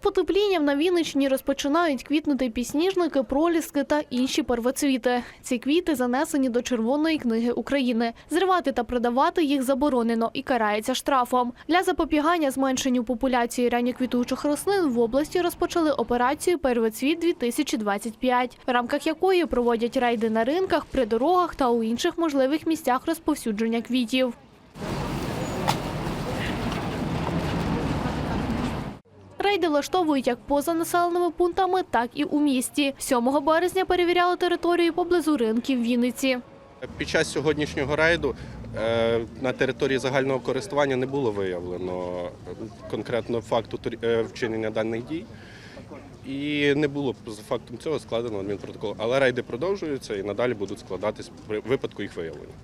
потеплінням на Вінниччині розпочинають квітнути пісніжники, проліски та інші первоцвіти. Ці квіти занесені до Червоної книги України. Зривати та продавати їх заборонено і карається штрафом. Для запобігання зменшенню популяції ранньоквітучих рослин в області розпочали операцію Первоцвіт 2025 в рамках якої проводять рейди на ринках, при дорогах та у інших можливих місцях розповсюдження квітів. Рейди влаштовують як поза населеними пунктами, так і у місті. 7 березня перевіряли територію поблизу ринків Вінниці. Під час сьогоднішнього рейду е, на території загального користування не було виявлено конкретно факту е, вчинення даних дій. І не було за фактом цього складено адмінпротокол. Але рейди продовжуються і надалі будуть складатись при випадку їх виявлення.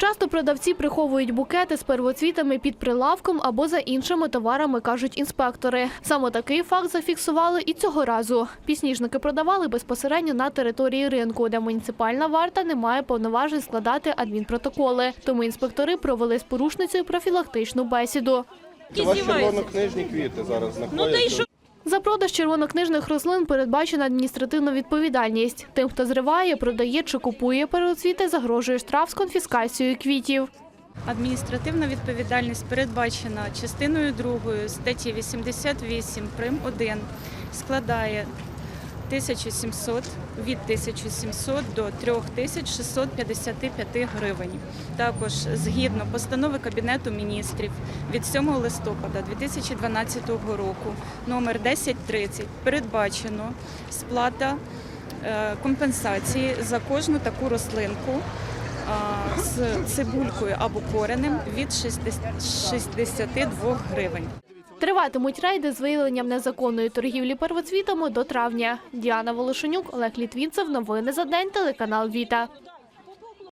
Часто продавці приховують букети з первоцвітами під прилавком або за іншими товарами, кажуть інспектори. Саме такий факт зафіксували і цього разу. Пісніжники продавали безпосередньо на території ринку, де муніципальна варта не має повноважень складати адмінпротоколи. Тому інспектори провели з порушницею профілактичну бесіду. Це ваші червонокнижні квіти зараз знаходяться. За продаж червонокнижних рослин передбачена адміністративна відповідальність. Тим, хто зриває, продає чи купує переоцвіти, загрожує штраф з конфіскацією квітів. Адміністративна відповідальність передбачена частиною 2 статті 88 прим. 1 складає 1700 від 1700 до 3655 гривень. Також згідно постанови Кабінету міністрів від 7 листопада 2012 року номер 1030 передбачено сплата е, компенсації за кожну таку рослинку з цибулькою або коренем від 62 гривень. Триватимуть рейди з виявленням незаконної торгівлі первоцвітами до травня. Діана Волошенюк, Олег Літвінцев. Новини за день. Телеканал Віта.